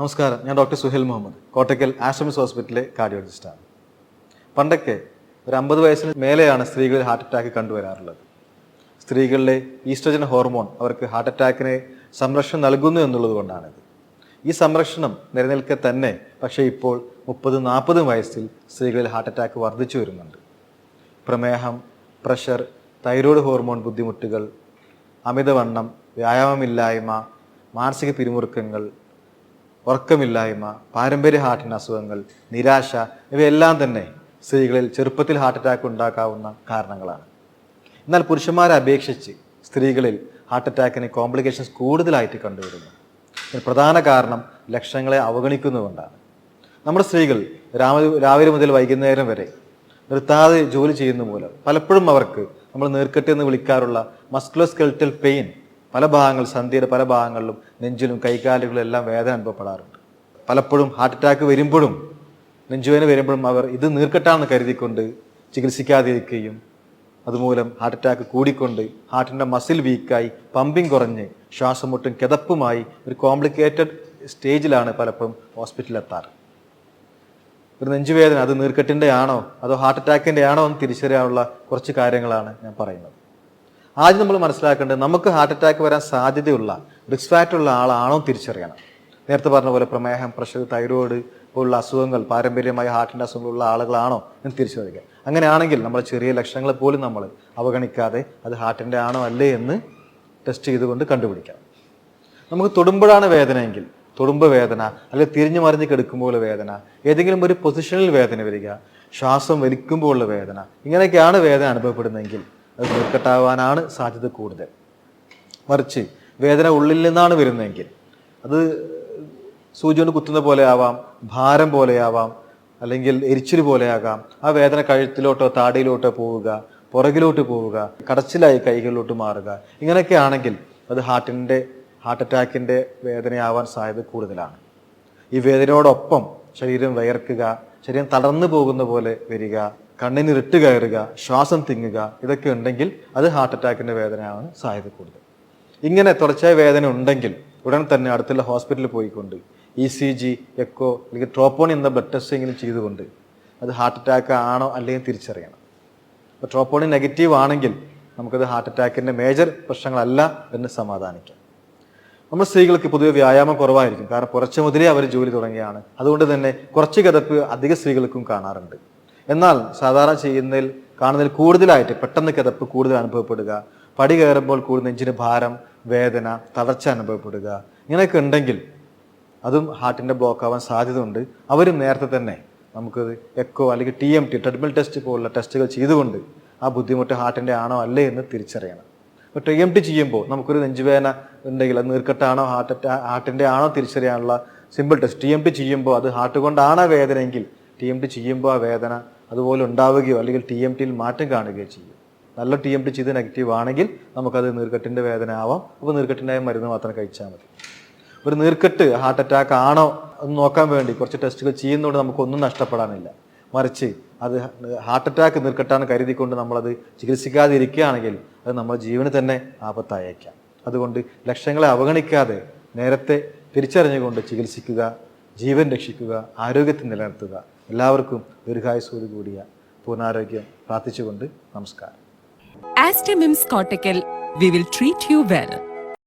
നമസ്കാരം. ഞാൻ ഡോക്ടർ സുഹേൽ മുഹമ്മദ്. കോട്ടക്കൽ ആശ്രമിസ് ഹോസ്പിറ്റലിലെ കാർഡിയോളജിസ്റ്റാണ്. പണ്ടൊക്കെ ഒരു അമ്പത് വയസ്സിന് മേലെയാണ് സ്ത്രീകളിൽ ഹാർട്ട് അറ്റാക്ക് കണ്ടുവരാറുള്ളത്. സ്ത്രീകളിലെ ഈസ്ട്രജൻ ഹോർമോൺ അവർക്ക് ഹാർട്ട് അറ്റാക്കിനെ സംരക്ഷണം നൽകുന്നു എന്നുള്ളത് കൊണ്ടാണിത്. ഈ സംരക്ഷണം നിലനിൽക്കെ തന്നെ പക്ഷേ ഇപ്പോൾ മുപ്പത് നാൽപ്പതും വയസ്സിൽ സ്ത്രീകളിൽ ഹാർട്ട് അറ്റാക്ക് വർദ്ധിച്ചു വരുന്നുണ്ട്. പ്രമേഹം പ്രഷർ തൈറോയ്ഡ് ഹോർമോൺ ബുദ്ധിമുട്ടുകൾ അമിതവണ്ണം വ്യായാമമില്ലായ്മ മാനസിക പിരിമുറുക്കങ്ങൾ ഉറക്കമില്ലായ്മ പാരമ്പര്യ ഹാർട്ടിന് അസുഖങ്ങൾ നിരാശ ഇവയെല്ലാം തന്നെ സ്ത്രീകളിൽ ചെറുപ്പത്തിൽ ഹാർട്ട് അറ്റാക്ക് ഉണ്ടാക്കാവുന്ന കാരണങ്ങളാണ്. എന്നാൽ പുരുഷന്മാരെ അപേക്ഷിച്ച് സ്ത്രീകളിൽ ഹാർട്ട് അറ്റാക്കിന് കോംപ്ലിക്കേഷൻസ് കൂടുതലായിട്ട് കണ്ടുവരുന്നു. പ്രധാന കാരണം ലക്ഷണങ്ങളെ അവഗണിക്കുന്നതുകൊണ്ടാണ്. നമ്മുടെ സ്ത്രീകൾ രാവിലെ രാവിലെ മുതൽ വൈകുന്നേരം വരെ നിർത്താതെ ജോലി ചെയ്യുന്ന മൂലം പലപ്പോഴും അവർക്ക് നമ്മൾ നീർക്കെട്ട് എന്ന് വിളിക്കാറുള്ള മസ്കുലോസ്കെൽറ്റൽ പെയിൻ പല ഭാഗങ്ങൾ സന്ധ്യയുടെ പല ഭാഗങ്ങളിലും നെഞ്ചിലും കൈകാലുകളിലും എല്ലാം വേദന അനുഭവപ്പെടാറുണ്ട്. പലപ്പോഴും ഹാർട്ട് അറ്റാക്ക് വരുമ്പോഴും നെഞ്ചുവേദന വരുമ്പോഴും അവർ ഇത് നീർക്കെട്ടാണെന്ന് കരുതിക്കൊണ്ട് ചികിത്സിക്കാതിരിക്കുകയും അതുമൂലം ഹാർട്ട് അറ്റാക്ക് കൂടിക്കൊണ്ട് ഹാർട്ടിന്റെ മസിൽ വീക്കായി പമ്പിങ് കുറഞ്ഞ് ശ്വാസം മുട്ടും കിതപ്പുമായി ഒരു കോംപ്ലിക്കേറ്റഡ് സ്റ്റേജിലാണ് പലപ്പോഴും ഹോസ്പിറ്റലിലെത്താറ്. ഒരു നെഞ്ചുവേദന അത് നീർക്കെട്ടിന്റെ ആണോ അതോ ഹാർട്ട് അറ്റാക്കിന്റെ ആണോ എന്ന് തിരിച്ചറിയാനുള്ള കുറച്ച് കാര്യങ്ങളാണ് ഞാൻ പറയുന്നത്. ആദ്യം നമ്മൾ മനസ്സിലാക്കേണ്ടത് നമുക്ക് ഹാർട്ട് അറ്റാക്ക് വരാൻ സാധ്യതയുള്ള റിസ്ക് ഫാക്ടറുള്ള ആളാണോ തിരിച്ചറിയണം. നേരത്തെ പറഞ്ഞ പോലെ പ്രമേഹം പ്രഷർ തൈറോയ്ഡ് പോലുള്ള അസുഖങ്ങൾ പാരമ്പര്യമായ ഹാർട്ടിന്റെ അസുഖങ്ങളുള്ള ആളുകളാണോ എന്ന് തിരിച്ചറിയുക. അങ്ങനെയാണെങ്കിൽ നമ്മൾ ചെറിയ ലക്ഷണങ്ങൾ പോലും നമ്മൾ അവഗണിക്കാതെ അത് ഹാർട്ടിന്റെ ആണോ അല്ലേ എന്ന് ടെസ്റ്റ് ചെയ്തുകൊണ്ട് കണ്ടുപിടിക്കാം നമുക്ക് തൊടുമ്പോഴാണ് വേദനയെങ്കിൽ തൊടുമ്പ് വേദന അല്ലെങ്കിൽ തിരിഞ്ഞു മറിഞ്ഞ് കിടക്കുമ്പോൾ വേദന ഏതെങ്കിലും ഒരു പൊസിഷനിൽ വേദന വരിക ശ്വാസം വലിക്കുമ്പോഴുള്ള വേദന ഇങ്ങനെയൊക്കെയാണ് വേദന അനുഭവപ്പെടുന്നതെങ്കിൽ അത് നീർക്കെട്ടാവാനാണ് സാധ്യത കൂടുതൽ. മറിച്ച് വേദന ഉള്ളിൽ നിന്നാണ് വരുന്നതെങ്കിൽ അത് സൂചി കൊണ്ട് കുത്തുന്ന പോലെ ആവാം ഭാരം പോലെയാവാം അല്ലെങ്കിൽ എരിച്ചിൽ പോലെയാകാം ആ വേദന കഴുത്തിലോട്ടോ താടിയിലോട്ടോ പോവുക പുറകിലോട്ട് പോവുക കടച്ചിലായി കൈകളിലോട്ട് മാറുക. ഇങ്ങനെയൊക്കെ ആണെങ്കിൽ അത് ഹാർട്ടിന്റെ ഹാർട്ട് അറ്റാക്കിന്റെ വേദനയാവാൻ സാധ്യത കൂടുതലാണ്. ഈ വേദനയോടൊപ്പം ശരീരം വയർക്കുക ശരീരം തളർന്നു പോകുന്ന പോലെ വരിക കണ്ണിന് ഇരുട്ട് കയറുക ശ്വാസം തിങ്ങുക ഇതൊക്കെ ഉണ്ടെങ്കിൽ അത് ഹാർട്ട് അറ്റാക്കിന്റെ വേദനയാണ് സാധ്യത കൂടുതൽ. ഇങ്ങനെ തുടർച്ചയായ വേദന ഉണ്ടെങ്കിൽ ഉടൻ തന്നെ അടുത്തുള്ള ഹോസ്പിറ്റലിൽ പോയിക്കൊണ്ട് ഇ സി ജി എക്കോ അല്ലെങ്കിൽ ട്രോപ്പോൺ എന്ന ബ്ലഡ് ടെസ്റ്റ് എങ്കിലും ചെയ്തുകൊണ്ട് അത് ഹാർട്ട് അറ്റാക്ക് ആണോ അല്ലെങ്കിൽ തിരിച്ചറിയണം. അപ്പോൾ ട്രോപ്പോണി നെഗറ്റീവ് ആണെങ്കിൽ നമുക്കത് ഹാർട്ട് അറ്റാക്കിന്റെ മേജർ പ്രശ്നങ്ങളല്ല എന്ന് സമാധാനിക്കാം. നമ്മൾ സ്ത്രീകൾക്ക് പൊതുവെ വ്യായാമം കുറവായിരിക്കും. കാരണം കുറച്ച് മുതലേ അവർ ജോലി തുടങ്ങിയാണ്. അതുകൊണ്ട് തന്നെ കുറച്ച് കിതപ്പ് അധിക സ്ത്രീകൾക്കും കാണാറുണ്ട്. എന്നാൽ സാധാരണ ചെയ്യുന്നതിൽ കാണുന്നതിൽ കൂടുതലായിട്ട് പെട്ടെന്ന് കിതപ്പ് കൂടുതൽ അനുഭവപ്പെടുക. പടി കയറുമ്പോൾ കൂടുതൽ നെഞ്ചിന് ഭാരം വേദന തളർച്ച അനുഭവപ്പെടുക. ഇങ്ങനെയൊക്കെ ഉണ്ടെങ്കിൽ അതും ഹാർട്ടിന്റെ ബ്ലോക്ക് ആവാൻ സാധ്യതയുണ്ട്. അവരും നേരത്തെ തന്നെ നമുക്ക് എക്കോ അല്ലെങ്കിൽ T M T treadmill test പോലുള്ള ടെസ്റ്റുകൾ ചെയ്തുകൊണ്ട് ആ ബുദ്ധിമുട്ട് ഹാർട്ടിന്റെ ആണോ അല്ലേ എന്ന് തിരിച്ചറിയണം. അപ്പോൾ ടി എം ടി ചെയ്യുമ്പോൾ നമുക്കൊരു നെഞ്ചുവേദന ഉണ്ടെങ്കിൽ അത് നീർക്കെട്ടാണോ ഹാർട്ട് ഹാർട്ടിന്റെ ആണോ തിരിച്ചറിയാനുള്ള simple test T M T ചെയ്യുമ്പോൾ അത് ഹാർട്ട് കൊണ്ടാണ് വേദനയെങ്കിൽ ടി എം ടി ചെയ്യുമ്പോൾ ആ വേദന അതുപോലെ ഉണ്ടാവുകയോ അല്ലെങ്കിൽ ടി എം ടിയിൽ മാറ്റം കാണുകയോ ചെയ്യും. നല്ല ടി എം ടി ചെയ്ത് നെഗറ്റീവ് ആണെങ്കിൽ നമുക്കത് നീർക്കെട്ടിന്റെ വേദന ആവാം. അപ്പോൾ നീർക്കെട്ടിന്റെ മരുന്ന് മാത്രം കഴിച്ചാൽ മതി. ഒരു നീർക്കെട്ട് ഹാർട്ട് അറ്റാക്ക് ആണോ എന്ന് നോക്കാൻ വേണ്ടി കുറച്ച് ടെസ്റ്റുകൾ ചെയ്യുന്നതുകൊണ്ട് നമുക്കൊന്നും നഷ്ടപ്പെടാനില്ല. മറിച്ച് അത് ഹാർട്ട് അറ്റാക്ക് നീർക്കെട്ടാണ് കരുതിക്കൊണ്ട് നമ്മളത് ചികിത്സിക്കാതെ ഇരിക്കുകയാണെങ്കിൽ അത് നമ്മുടെ ജീവന് തന്നെ ആപത്തായേക്കാം. അതുകൊണ്ട് ലക്ഷ്യങ്ങളെ അവഗണിക്കാതെ നേരത്തെ തിരിച്ചറിഞ്ഞുകൊണ്ട് ചികിത്സിക്കുക ജീവൻ രക്ഷിക്കുക ആരോഗ്യത്തെ നിലനിർത്തുക. എല്ലാവർക്കും ദീർഘായുസോട് കൂടിയ പൂർണാരോഗ്യം പ്രാർത്ഥിച്ചുകൊണ്ട് നമസ്കാരം Aster MIMS Cortical, we will treat you well.